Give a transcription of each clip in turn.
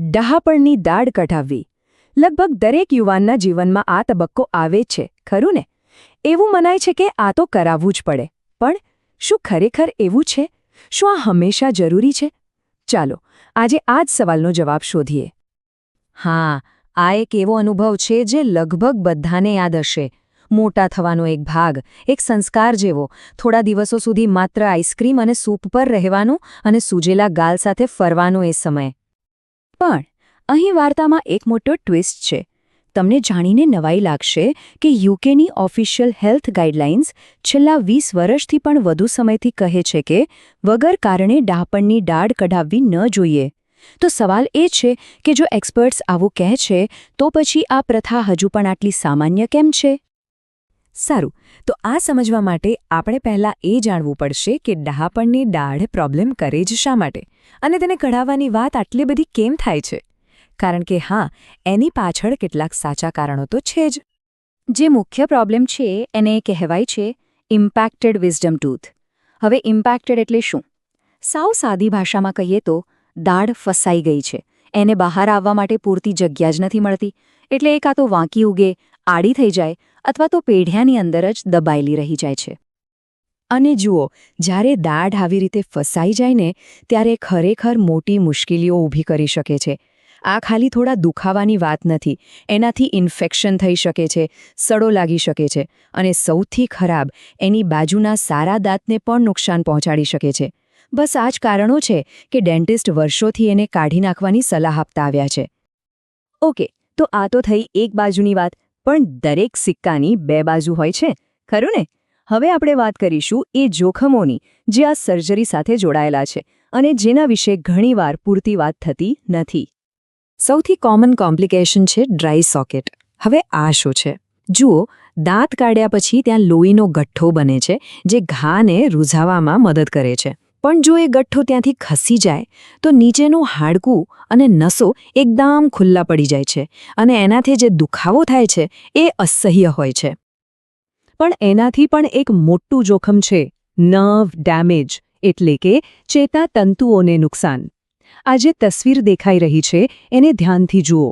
ડહાપણની દાઢ કઢાવવી. લગભગ દરેક યુવાનના જીવનમાં આ તબક્કો આવે છે, ખરું ને? એવું મનાય છે કે આ તો કરાવવું જ પડે. પણ શું ખરેખર એવું છે? શું આ હંમેશા જરૂરી છે? ચાલો, આજે આ જ સવાલનો જવાબ શોધીએ. હા, આ એક એવો અનુભવ છે જે લગભગ બધાને યાદ હશે. મોટા થવાનો એક ભાગ, એક સંસ્કાર જેવો. થોડા દિવસો સુધી માત્ર આઈસ્ક્રીમ અને સૂપ પર રહેવાનું અને સૂજેલા ગાલ સાથે ફરવાનો એ સમય. પણ અહીં વાર્તામાં એક મોટો ટ્વિસ્ટ છે. તમને જાણીને નવાઈ લાગશે કે યુકેની ઓફિશિયલ હેલ્થ ગાઈડલાઇન્સ છેલ્લા વીસ વર્ષથી પણ વધુ સમયથી કહે છે કે વગર કારણે ડાપણની દાઢ કઢાવવી ન જોઈએ. તો સવાલ એ છે કે જો એક્સપર્ટ્સ આવું કહે છે, તો પછી આ પ્રથા હજુ પણ આટલી સામાન્ય કેમ છે? સારું. તો આ સમજવા માટે આપણે પહેલાં એ જાણવું પડશે કે ડહાપણની દાઢ પ્રોબ્લેમ કરે જ શા માટે? અને તેને કઢાવવાની વાત આટલી બધી કેમ થાય છે? કારણ કે હા, એની પાછળ કેટલાક સાચા કારણો તો છે જ. જે મુખ્ય પ્રોબ્લેમ છે, એને કહેવાય છે ઇમ્પેક્ટેડ વિઝડમ ટૂથ હવે ઇમ્પેક્ટેડ એટલે શું? સાવ સાદી ભાષામાં કહીએ તો દાઢ ફસાઈ ગઈ છે. એને બહાર આવવા માટે પૂરતી જગ્યા જ નથી મળતી. એટલે એ કાં તો વાંકી ઉગે, આડી થઈ જાય અથવા તો પેઢિયાની અંદર જ દબાયેલી રહી જાય છે. અને જુઓ, જ્યારે દાઢ આવી રીતે ફસાઈ જાય ને, ત્યારે ખરેખર મોટી મુશ્કેલીઓ ઊભી કરી શકે છે. આ ખાલી થોડા દુખાવાની વાત નથી, એનાથી ઇન્ફેક્શન થઈ શકે છે, સડો લાગી શકે છે, અને સૌથી ખરાબ, એની બાજુના સારા દાંતને પણ નુકસાન પહોંચાડી શકે છે. બસ આ જ કારણો છે કે ડેન્ટિસ્ટ વર્ષોથી એને કાઢી નાખવાની સલાહ આપતા આવ્યા છે. ઓકે, તો આ તો થઈ એક બાજુની વાત પણ દરેક સિક્કાની બે બાજુ હોય છે ખરું ને હવે આપણે વાત કરીશું એ જોખમોની, જે આ સર્જરી સાથે જોડાયેલા છે અને જેના વિશે ઘણીવાર પૂરતી વાત થતી નથી. સૌથી કોમન કોમ્પ્લિકેશન છે ડ્રાય સોકેટ હવે આ શું છે? જુઓ, દાંત કાઢ્યા પછી ત્યાં લોહીનો ગઠ્ઠો બને છે, જે ઘાને રૂઝાવામાં મદદ કરે છે. પણ જો એ ગઠ્ઠો ત્યાંથી ખસી જાય, તો નીચેનું હાડકું અને નસો એકદમ ખુલ્લા પડી જાય છે અને એનાથી જે દુખાવો થાય છે, એ અસહ્ય હોય છે. પણ એનાથી પણ એક મોટું જોખમ છે નર્વ ડેમેજ એટલે કે ચેતા તંતુઓને નુકસાન. આ જે તસવીર દેખાઈ રહી છે, એને ધ્યાનથી જુઓ.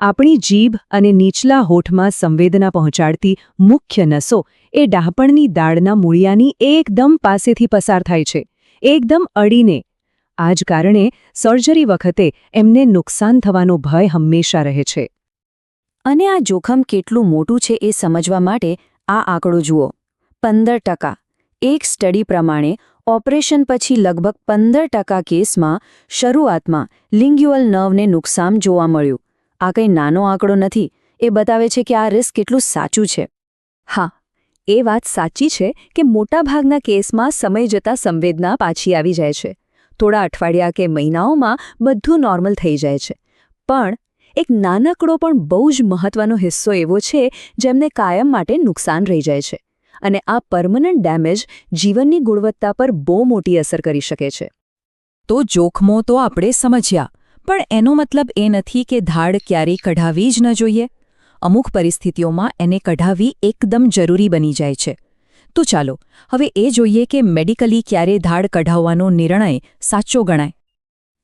આપણી જીભ અને નીચલા હોઠમાં સંવેદના પહોંચાડતી મુખ્ય નસો એ ડાહપણની દાળના મૂળિયાની એકદમ પાસેથી પસાર થાય છે. એકદમ અડીને. આ જ કારણે સર્જરી વખતે એમને નુકસાન થવાનો ભય હંમેશા રહે છે. અને આ જોખમ કેટલું મોટું છે એ સમજવા માટે આ આંકડો જુઓ. પંદર ટકા. એક સ્ટડી પ્રમાણે ઓપરેશન પછી લગભગ પંદર ટકા કેસમાં શરૂઆતમાં લિંગ્યુઅલ નર્વને નુકસાન જોવા મળ્યું. આ કંઈ નાનો આંકડો નથી. એ બતાવે છે કે આ રિસ્ક કેટલું સાચું છે. હા એ વાત સાચી છે કે મોટાભાગના કેસમાં સમય જતાં સંવેદના પાછી આવી જાય છે. થોડા અઠવાડિયા કે મહિનાઓમાં બધું નોર્મલ થઈ જાય છે. પણ એક નાનકડો પણ બહુ જ મહત્વનો હિસ્સો એવો છે જેમને કાયમ માટે નુકસાન રહી જાય છે અને આ પરમનન્ટ ડેમેજ જીવનની ગુણવત્તા પર બહુ મોટી અસર કરી શકે છે. તો જોખમો તો આપણે સમજ્યા, પણ એનો મતલબ એ નથી કે ધાડ ક્યારેય કઢાવી જ ન જોઈએ. અમુક પરિસ્થિતિઓમાં એને કઢાવવી એકદમ જરૂરી બની જાય છે. તો ચાલો, હવે એ જોઈએ કે મેડિકલી ક્યારે ધાડ કઢાવવાનો નિર્ણય સાચો ગણાય.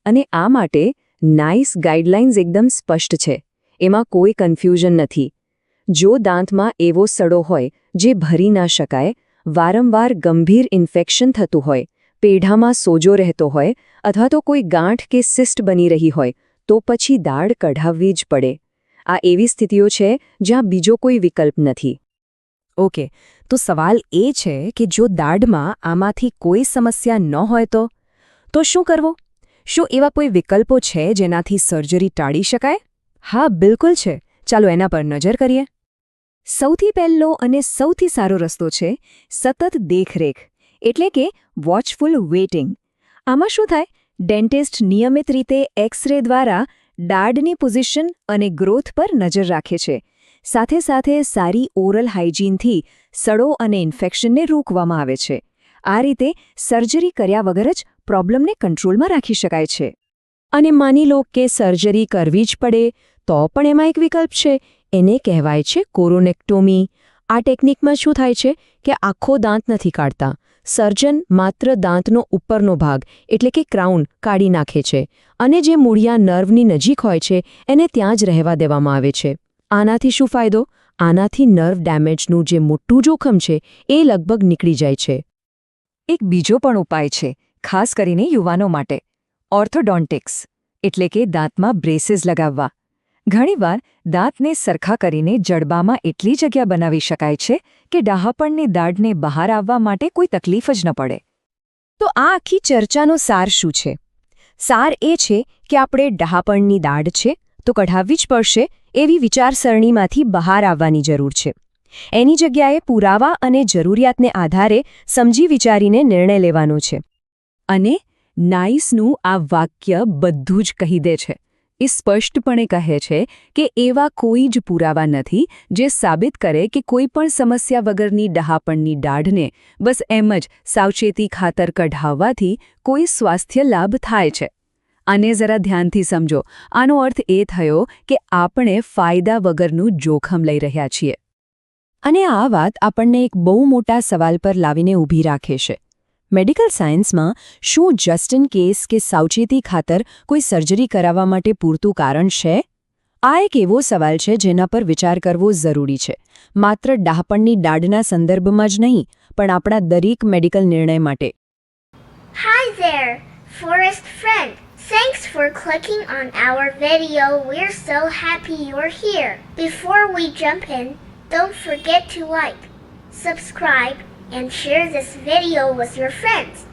અને આ માટે નાઇસ ગાઈડલાઇન્સ એકદમ સ્પષ્ટ છે. એમાં કોઈ કન્ફ્યુઝન નથી. જો દાંતમાં એવો સડો હોય જે ભરી ના શકાય, વારંવાર ગંભીર ઇન્ફેક્શન થતું હોય, પેઢામાં સોજો રહેતો હોય અથવા તો કોઈ ગાંઠ કે સિસ્ટ બની રહી હોય, તો પછી દાઢ કઢાવવી જ પડે. આ એવી સ્થિતિઓ છે જ્યાં બીજો કોઈ વિકલ્પ નથી. ઓકે, તો સવાલ એ છે કે જો દાઢમાં આમાંથી કોઈ સમસ્યા ન હોય તો? તો શું કરવું? શું એવા કોઈ વિકલ્પો છે જેનાથી સર્જરી ટાળી શકાય? હા, બિલકુલ છે. ચાલો એના પર નજર કરીએ. સૌથી પહેલો અને સૌથી સારો રસ્તો છે સતત દેખરેખ, એટલે કે વોચફુલ વેઇટિંગ આમાં શું થાય? ડેન્ટિસ્ટ નિયમિત રીતે એક્સ રે દ્વારા દાઢની પોઝિશન અને ગ્રોથ પર નજર રાખે છે. સાથે સાથે સારી ઓરલ હાઇજીનથી સડો અને ઇન્ફેક્શનને રોકવામાં આવે છે. આ રીતે સર્જરી કર્યા વગર જ પ્રોબ્લેમને કંટ્રોલમાં રાખી શકાય છે. અને માની લો કે સર્જરી કરવી જ પડે, તો પણ એમાં એક વિકલ્પ છે. એને કહેવાય છે કોરોનેક્ટોમી. આ ટેકનિકમાં શું થાય છે કે આખો દાંત નથી કાઢતા. સર્જન માત્ર દાંતનો ઉપરનો ભાગ, એટલે કે ક્રાઉન, કાઢી નાખે છે. અને જે મૂળિયા નર્વની નજીક હોય છે, એને ત્યાં જ રહેવા દેવામાં આવે છે. આનાથી શું ફાયદો? આનાથી નર્વ ડેમેજનું જે મોટું જોખમ છે, એ લગભગ નીકળી જાય છે. એક બીજો પણ ઉપાય છે, ખાસ કરીને યુવાનો માટે. ઓર્થોડોન્ટિક્સ, એટલે કે દાંતમાં બ્રેસીસ લગાવવા. ઘણીવાર દાંતને સરખા કરીને જડબામાં એટલી જગ્યા બનાવી શકાય છે કે ડહાપણની દાઢને બહાર આવવા માટે કોઈ તકલીફ જ ન પડે. તો આ આખી ચર્ચાનો સાર શું છે? સાર એ છે કે આપણે ડહાપણની દાઢ છે તો કઢાવવી જ પડશે એવી વિચારસરણીમાંથી બહાર આવવાની જરૂર છે. એની જગ્યાએ પુરાવા અને જરૂરિયાતને આધારે સમજી વિચારીને નિર્ણય લેવાનો છે. અને નાઇસનું આ વાક્ય બધું જ કહી દે છે. એ સ્પષ્ટપણે કહે છે કે એવા કોઈ જ પુરાવા નથી જે સાબિત કરે કે કોઈ પણ સમસ્યા વગરની ડહાપણની દાઢને બસ એમ જ સાવચેતી ખાતર કઢાવવાથી કોઈ સ્વાસ્થ્ય લાભ થાય છે. આને જરા ધ્યાનથી સમજો. આનો અર્થ એ થયો કે આપણે ફાયદા વગરનું જોખમ લઈ રહ્યા છીએ. અને આ વાત આપણને એક બહુ મોટા સવાલ પર લાવીને ઊભી રાખે છે. મેડિકલ સાયન્સમાં શું જસ્ટ કેસ કે સાવચેતી ખાતર કોઈ સર્જરી કરાવવા માટે પૂરતું કારણ છે આ એક એવો સવાલ છે જેના પર વિચાર કરવો જરૂરી છે માત્ર ડાહપણની દાઢના સંદર્ભમાં જ નહીં પણ આપણા દરેક મેડિકલ નિર્ણય માટે Hi there, forest friend. Thanks for clicking on our video. We're so happy you're here. Before we jump in, don't forget to like, subscribe, and share this video with your friends.